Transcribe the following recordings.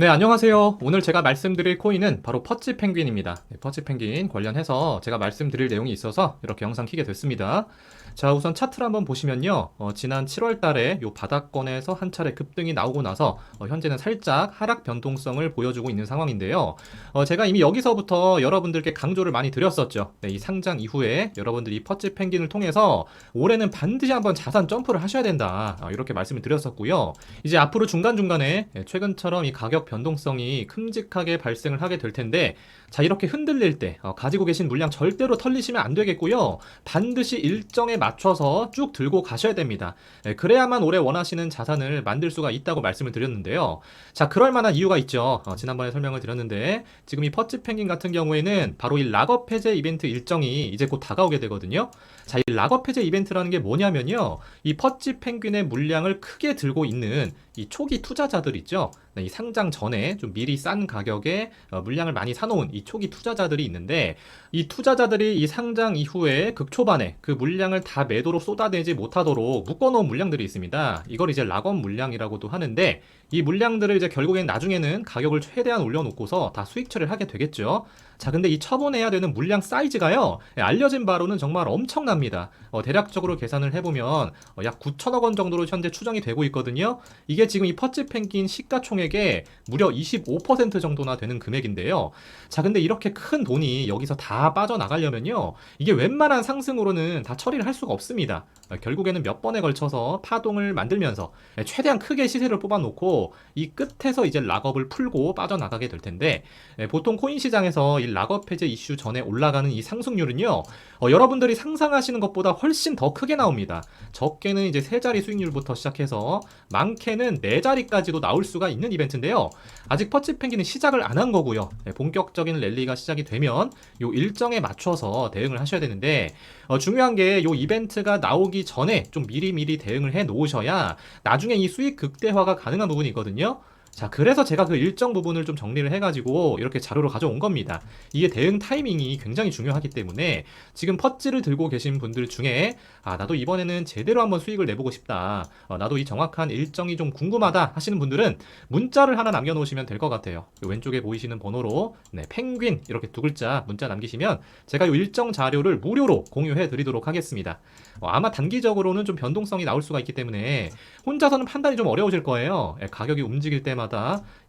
네, 안녕하세요. 오늘 제가 말씀드릴 코인은 바로 퍼치 펭귄입니다. 네, 퍼치 펭귄 관련해서 제가 말씀드릴 내용이 있어서 이렇게 영상 키게 됐습니다. 자, 우선 차트를 한번 보시면요. 어, 지난 7월 달에 요 바닥권에서 한 차례 급등이 나오고 나서 어, 현재는 살짝 하락 변동성을 보여주고 있는 상황인데요. 어, 제가 이미 여기서부터 여러분들께 강조를 많이 드렸었죠. 네, 이 상장 이후에 여러분들이 이 퍼치 펭귄을 통해서 올해는 반드시 한번 자산 점프를 하셔야 된다. 어, 이렇게 말씀을 드렸었고요. 이제 앞으로 중간중간에 예, 최근처럼 이 가격 변동성이 큼직하게 발생을 하게 될 텐데 자 이렇게 흔들릴 때 어, 가지고 계신 물량 절대로 털리시면 안 되겠고요. 반드시 일정에 맞춰서 쭉 들고 가셔야 됩니다. 예, 그래야만 올해 원하시는 자산을 만들 수가 있다고 말씀을 드렸는데요. 자 그럴 만한 이유가 있죠. 어, 지난번에 설명을 드렸는데 지금 이 퍼치 펭귄 같은 경우에는 바로 이 락업 해제 이벤트 일정이 이제 곧 다가오게 되거든요. 자, 이 락업 해제 이벤트라는 게 뭐냐면요. 이 퍼치 펭귄의 물량을 크게 들고 있는 이 초기 투자자들 있죠. 네, 이 상장 전에 좀 미리 싼 가격에 어, 물량을 많이 사놓은 이 초기 투자자들이 있는데 이 투자자들이 이 상장 이후에 극초반에 그 물량을 다 매도로 쏟아내지 못하도록 묶어놓은 물량들이 있습니다. 이걸 이제 락업 물량이라고도 하는데 이 물량들을 이제 결국엔 나중에는 가격을 최대한 올려놓고서 다 수익 처리를 하게 되겠죠. 자, 근데 이 처분해야 되는 물량 사이즈가요, 예, 알려진 바로는 정말 엄청납니다. 어, 대략적으로 계산을 해보면 어, 약 9천억 원 정도로 현재 추정이 되고 있거든요. 이게 지금 이 퍼치 펭귄 시가총액의 무려 25% 정도나 되는 금액인데요. 자, 근데 이렇게 큰 돈이 여기서 다 빠져나가려면요, 이게 웬만한 상승으로는 다 처리를 할 수가 없습니다. 어, 결국에는 몇 번에 걸쳐서 파동을 만들면서 예, 최대한 크게 시세를 뽑아놓고 이 끝에서 이제 락업을 풀고 빠져나가게 될 텐데 예, 보통 코인 시장에서 이 락업 해제 이슈 전에 올라가는 이 상승률은요 어, 여러분들이 상상하시는 것보다 훨씬 더 크게 나옵니다. 적게는 이제 세 자리 수익률부터 시작해서 많게는 네 자리까지도 나올 수가 있는 이벤트인데요. 아직 퍼치 펭귄은 시작을 안 한 거고요. 예, 본격적인 랠리가 시작이 되면 요 일정에 맞춰서 대응을 하셔야 되는데 어, 중요한 게 요 이벤트가 나오기 전에 좀 미리미리 대응을 해 놓으셔야 나중에 이 수익 극대화가 가능한 부분이 있거든요. 자, 그래서 제가 그 일정 부분을 좀 정리를 해가지고 이렇게 자료로 가져온 겁니다. 이게 대응 타이밍이 굉장히 중요하기 때문에 지금 퍼찌를 들고 계신 분들 중에 아, 나도 이번에는 제대로 한번 수익을 내보고 싶다. 어, 나도 이 정확한 일정이 좀 궁금하다 하시는 분들은 문자를 하나 남겨놓으시면 될 것 같아요. 요 왼쪽에 보이시는 번호로 네, 펭귄 이렇게 두 글자 문자 남기시면 제가 이 일정 자료를 무료로 공유해 드리도록 하겠습니다. 어, 아마 단기적으로는 좀 변동성이 나올 수가 있기 때문에 혼자서는 판단이 좀 어려우실 거예요. 예, 가격이 움직일 때마다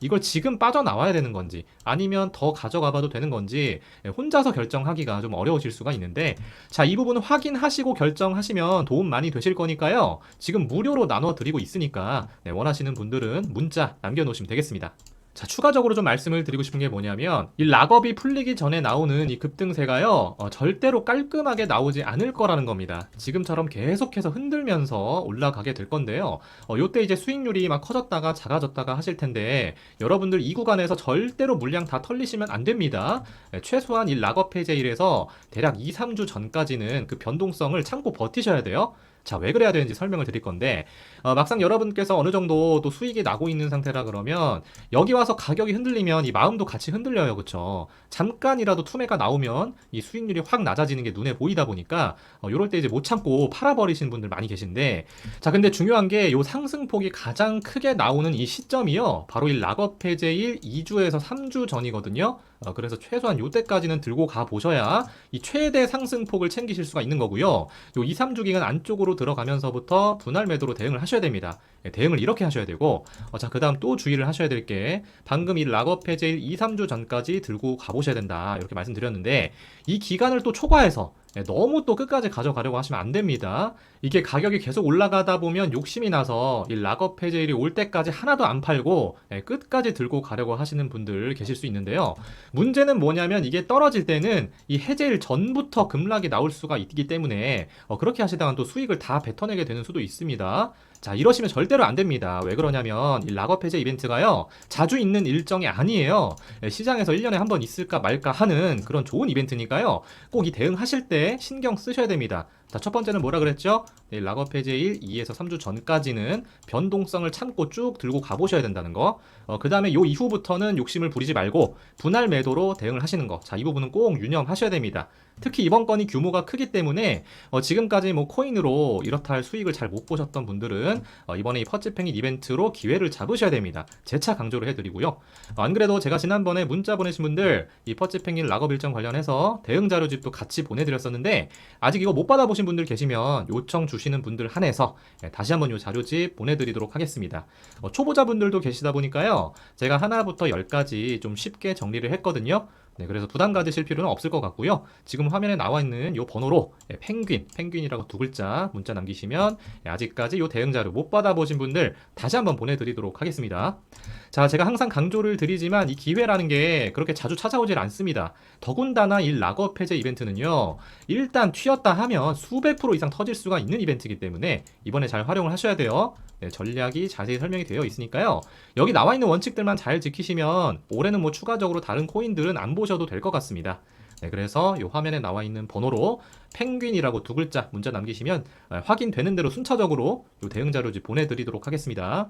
이걸 지금 빠져나와야 되는 건지 아니면 더 가져가 봐도 되는 건지 예, 혼자서 결정하기가 좀 어려우실 수가 있는데 자, 이 부분은 확인하시고 결정하시면 도움 많이 되실 거니까요. 지금 무료로 나눠 드리고 있으니까 네, 원하시는 분들은 문자 남겨 놓으시면 되겠습니다. 자, 추가적으로 좀 말씀을 드리고 싶은 게 뭐냐면, 이 락업이 풀리기 전에 나오는 이 급등세가요, 어, 절대로 깔끔하게 나오지 않을 거라는 겁니다. 지금처럼 계속해서 흔들면서 올라가게 될 건데요. 어, 요때 이제 수익률이 막 커졌다가 작아졌다가 하실 텐데, 여러분들 이 구간에서 절대로 물량 다 털리시면 안 됩니다. 예, 최소한 이 락업 해제일에서 대략 2, 3주 전까지는 그 변동성을 참고 버티셔야 돼요. 자, 왜 그래야 되는지 설명을 드릴 건데, 어, 막상 여러분께서 어느 정도 또 수익이 나고 있는 상태라 그러면, 여기 와서 가격이 흔들리면 이 마음도 같이 흔들려요. 그쵸? 잠깐이라도 투매가 나오면 이 수익률이 확 낮아지는 게 눈에 보이다 보니까, 어, 요럴 때 이제 못 참고 팔아버리시는 분들 많이 계신데, 자, 근데 중요한 게 요 상승폭이 가장 크게 나오는 이 시점이요. 바로 이 락업 해제일 2주에서 3주 전이거든요. 어, 그래서 최소한 요때까지는 들고 가 보셔야 이 최대 상승폭을 챙기실 수가 있는 거고요. 요 2, 3주 기간 안쪽으로 들어가면서부터 분할 매도로 대응을 하셔야 됩니다. 예, 대응을 이렇게 하셔야 되고, 어, 자, 그 다음 또 주의를 하셔야 될 게, 방금 이 락업 해제일 2, 3주 전까지 들고 가보셔야 된다. 이렇게 말씀드렸는데, 이 기간을 또 초과해서 예, 너무 또 끝까지 가져가려고 하시면 안 됩니다. 이게 가격이 계속 올라가다 보면 욕심이 나서 이 락업 해제일이 올 때까지 하나도 안 팔고 예, 끝까지 들고 가려고 하시는 분들 계실 수 있는데요. 문제는 뭐냐면 이게 떨어질 때는 이 해제일 전부터 급락이 나올 수가 있기 때문에 어, 그렇게 하시다가 또 수익을 다 뱉어내게 되는 수도 있습니다. 자, 이러시면 절대로 안 됩니다. 왜 그러냐면 이 락업 해제 이벤트가요. 자주 있는 일정이 아니에요. 예, 시장에서 1년에 한 번 있을까 말까 하는 그런 좋은 이벤트니까요. 꼭 이 대응하실 때 신경 쓰셔야 됩니다. 자, 첫 번째는 뭐라 그랬죠? 네, 락업 해제 1, 2에서 3주 전까지는 변동성을 참고 쭉 들고 가보셔야 된다는 거. 어, 그 다음에 요 이후부터는 욕심을 부리지 말고 분할 매도로 대응을 하시는 거. 자, 이 부분은 꼭 유념하셔야 됩니다. 특히 이번 건이 규모가 크기 때문에 어, 지금까지 뭐 코인으로 이렇다 할 수익을 잘 못 보셨던 분들은 어, 이번에 이 퍼치팽인 이벤트로 기회를 잡으셔야 됩니다. 재차 강조를 해드리고요. 어, 안 그래도 제가 지난번에 문자 보내신 분들 이 퍼치팽인 락업 일정 관련해서 대응 자료집도 같이 보내드렸었는데 아직 이거 못 받아보신 분들 계시면 요청 주시는 분들 한해서 예, 다시 한번 요 자료집 보내드리도록 하겠습니다. 어, 초보자분들도 계시다 보니까요. 제가 하나부터 열까지 좀 쉽게 정리를 했거든요. 네, 그래서 부담 가지실 필요는 없을 것 같고요. 지금 화면에 나와 있는 요 번호로 예, 펭귄, 펭귄이라고 두 글자 문자 남기시면 예, 아직까지 요 대응 자료 못 받아보신 분들 다시 한번 보내드리도록 하겠습니다. 자, 제가 항상 강조를 드리지만 이 기회라는 게 그렇게 자주 찾아오질 않습니다. 더군다나 이 락업 해제 이벤트는요, 일단 튀었다 하면 수백 프로 이상 터질 수가 있는 이벤트이기 때문에 이번에 잘 활용을 하셔야 돼요. 네, 전략이 자세히 설명이 되어 있으니까요. 여기 나와 있는 원칙들만 잘 지키시면 올해는 뭐 추가적으로 다른 코인들은 안 보 셔도 될 것 같습니다. 네, 그래서 이 화면에 나와 있는 번호로 펭귄이라고 두 글자 문자 남기시면 아, 확인되는 대로 순차적으로 이 대응 자료집 보내드리도록 하겠습니다.